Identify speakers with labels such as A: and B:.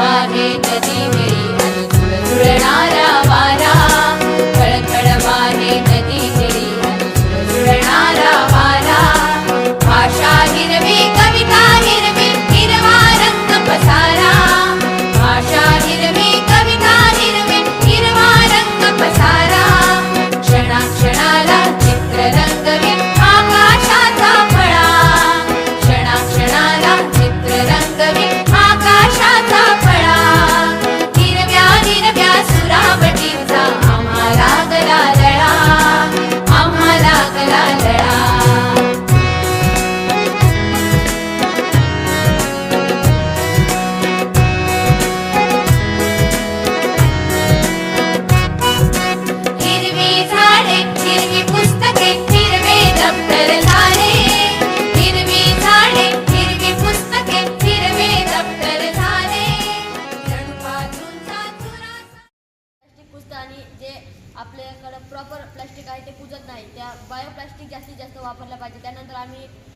A: Hare आणि जे आपल्याकडं प्रॉपर प्लास्टिक आहे ते कुजत नाही. त्या बायो प्लास्टिक जास्तीत जास्त वापरलं पाहिजे. त्यानंतर आम्ही